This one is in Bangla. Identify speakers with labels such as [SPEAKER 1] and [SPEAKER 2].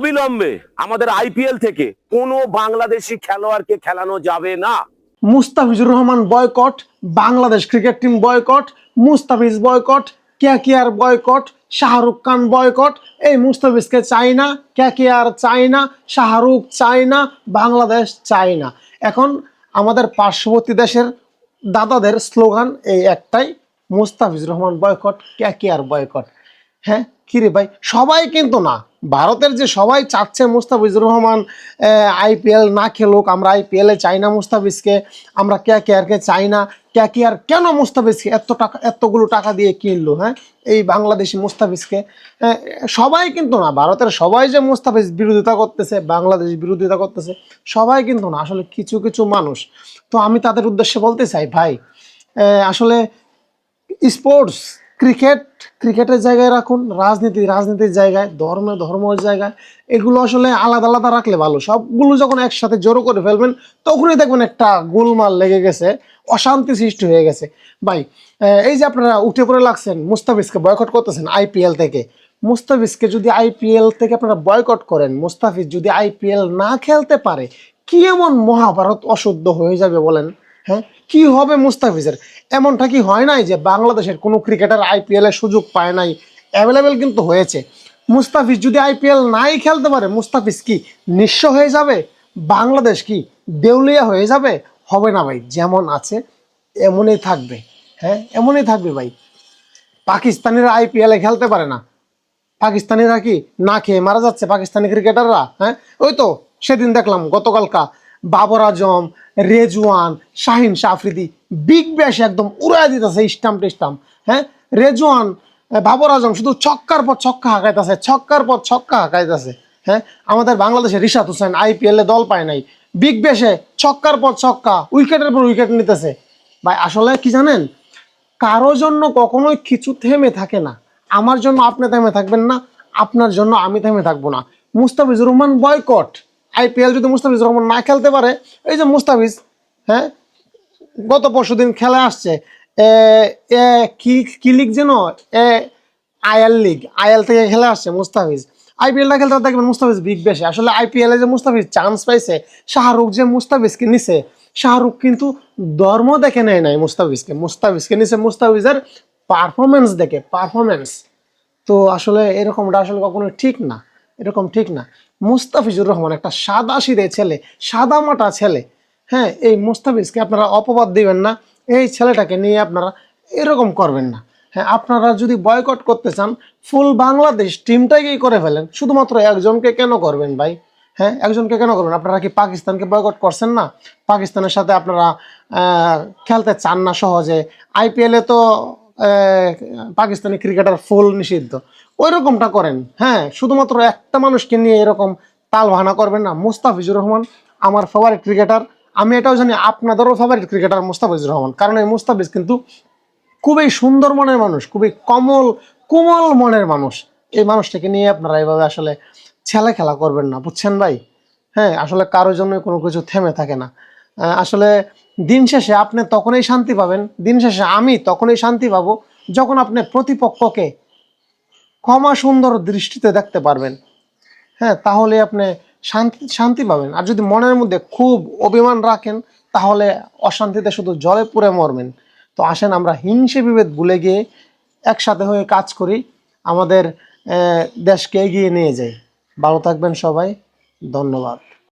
[SPEAKER 1] অবিলম্বে আমাদের আইপিএল থেকে কোনো বাংলাদেশি খেলোয়াড়কে খেলানো যাবে না।
[SPEAKER 2] Mustafizur Rahman boycott, Bangladesh cricket team boycott, Mustafiz boycott, ক্যাকিয়ার boycott, Shahrukh Khan boycott. এই মুস্তাফিজকে চাই না কেয়ার চাই না, শাহরুখ চাই না, বাংলাদেশ চাই না। এখন আমাদের পার্শ্ববর্তী দেশের দাদাদের স্লোগান এই একটাই, মুস্তাফিজুর রহমান বয়কট, ক্যাকিয়ার বয়কট। হ্যাঁ? কিরে ভাই? সবাই কিন্তু না। ভারতের যে সবাই চাচ্ছে মুস্তাফিজুর রহমান আইপিএল না খেলুক আমরা আইপিএলে চাই না মুস্তাফিজকে আমরা কে কেয়ারকে চাই না কে কেয়ার কেন মুস্তাফিজকে এত টাকা এতগুলো টাকা দিয়ে কিনলো হ্যাঁ? এই বাংলাদেশি মুস্তাফিজকে হ্যাঁ, সবাই কিন্তু না ভারতের সবাই যে মুস্তাফিজ বিরোধিতা করতেছে বাংলাদেশ বিরোধিতা করতেছে সবাই কিন্তু না আসলে কিছু কিছু মানুষ। তো আমি তাদের উদ্দেশ্যে বলতে চাই ভাই আসলে স্পোর্টস ক্রিকেট, ক্রিকেটের জায়গায় রাখুন, রাজনীতি, রাজনীতির জায়গায়, ধর্ম ধর্মের জায়গায়, এগুলো আসলে আলাদা আলাদা রাখলে ভালো। সবগুলো যখন একসাথে জড়ো করে ফেলবেন, তখনই দেখবেন একটা গোলমাল লেগে গেছে, অশান্তি সৃষ্টি হয়ে গেছে। ভাই এই যে আপনারা উঠে পড়ে লাগছেন, মুস্তাফিজকে বয়কট করতেছেন আইপিএল থেকে। মুস্তাফিজকে যদি আইপিএল থেকে আপনারা বয়কট করেন, মুস্তাফিজ যদি আইপিএল না খেলতে পারে, কি এমন মহাভারত অশুদ্ধ হয়ে যাবে বলেন? হ্যাঁ? কি হবে মুস্তাফিজের? এমনটা কি হয় নাই যে বাংলাদেশের কোনো ক্রিকেটার আইপিএল এর সুযোগ পায় নাই? অ্যাভেলেবেল কিন্তু হয়েছে। মুস্তাফিজ যদি আইপিএল নাই খেলতে পারে, মুস্তাফিজ কি নিঃস্ব হয়ে যাবে? বাংলাদেশ কি দেউলিয়া হয়ে যাবে? হবে না ভাই, যেমন আছে, এমনই থাকবে। হ্যাঁ এমনই থাকবে ভাই। পাকিস্তানিরা আইপিএলে খেলতে পারে না। পাকিস্তানিরা কি না খেয়ে মারা যাচ্ছে? পাকিস্তানি ক্রিকেটাররা হ্যাঁ? ওই তো, সেদিন দেখলাম গতকালকা বাবর আজম, রেজওয়ান, শাহিন শাহ আফ্রিদি বিগ ব্যাশ একদম উড়াই দিতেছে স্টাম্প টিস্টাম্প হ্যাঁ? রেজওয়ান বাবর আজম শুধু ছক্কার পর ছক্কা হাঁকাইতেছে, ছক্কার পর ছক্কা হাঁকাইতেছে। হ্যাঁ? আমাদের বাংলাদেশের রিশাদ হোসেন আইপিএলে দল পায় নাই। বিগ ব্যাশে ছক্কার পর ছক্কা, উইকেটের পর উইকেট নিতেছে। ভাই, আসলে কি জানেন? কারও জন্য কখনোই কিছু থেমে থাকে না। আমার জন্য আপনি থেমে থাকবেন না, আপনার জন্য আমি থেমে থাকব না। মুস্তাফিজুর রহমান বয়কট আইপিএল যদি মুস্তাফিজুর রহমান না খেলতে পারে, এই যে মুস্তাফিজ হ্যাঁ গত পরশু দিন খেলা আসছে কি কি লিগ যেন? এ আয়াল লিগ আয়াল থেকে খেলে আসছে মুস্তাফিজ। আইপিএলটা খেলতে দেখবেন মুস্তাফিজ বিগ বেশি। আসলে আইপিএলে যে মুস্তাফিজ চান্স পাইছে, শাহরুখ যে মুস্তাফিজকে নিছে, শাহরুখ কিন্তু ধর্ম দেখে নেয় নাই মুস্তাফিজকে। মুস্তাফিজকে নিছে মুস্তাফিজের পারফরমেন্স দেখে পারফরমেন্স তো আসলে এরকমটা আসলে কখনো ঠিক না। এরকম ঠিক না। মুস্তাফিজুর রহমান একটা সাদা সিধে ছেলে, সাদা মাটা ছেলে। হ্যাঁ এই মুস্তাফিজকে আপনারা অপবাদ দিবেন না, এই ছেলেটাকে নিয়ে আপনারা এরকম করবেন না। হ্যাঁ আপনারা যদি বয়কট করতে চান ফুল বাংলাদেশ টিমটাকেই করে ফেলেন। শুধুমাত্র একজনকে কেন করবেন ভাই? হ্যাঁ একজনকে কেন করবেন? আপনারা কি পাকিস্তানকে বয়কট করছেন না? পাকিস্তানের সাথে আপনারা খেলতে চান না সহজে? আইপিএলে তো পাকিস্তানি ক্রিকেটার ফুল নিষিদ্ধ। ওই রকমটা করেন। হ্যাঁ শুধুমাত্র একটা মানুষকে নিয়ে এরকম তাল ভানা করবেন না। মুস্তাফিজুর রহমান আমার ফেভারিট ক্রিকেটার আমি এটাও জানি, আপনাদেরও ফেভারিট ক্রিকেটার মুস্তাফিজুর রহমান। কারণ এই মুস্তাফিজ কিন্তু খুবই সুন্দর মনের মানুষ, খুবই কমল, কোমল মনের মানুষ। এই মানুষটাকে নিয়ে আপনারা এভাবে আসলে ছেলে খেলা করবেন না, বুঝছেন ভাই? হ্যাঁ আসলে কারোর জন্য কোনো কিছু থেমে থাকে না। আসলে দিন শেষে আপনি তখনই শান্তি পাবেন, দিন শেষে আমি তখনই শান্তি পাবো যখন আপনি প্রতিপক্ষকে ক্ষমা সুন্দর দৃষ্টিতে দেখতে পারবেন। হ্যাঁ তাহলে আপনি শান্তি শান্তি পাবেন। আর যদি মনের মধ্যে খুব অভিমান রাখেন, তাহলে অশান্তিতে শুধু জলে পুড়ে মরবেন। তো আসেন আমরা হিংসে বিভেদ ভুলে গিয়ে একসাথে হয়ে কাজ করি, আমাদের দেশকে এগিয়ে নিয়ে যাই। ভালো থাকবেন সবাই। ধন্যবাদ।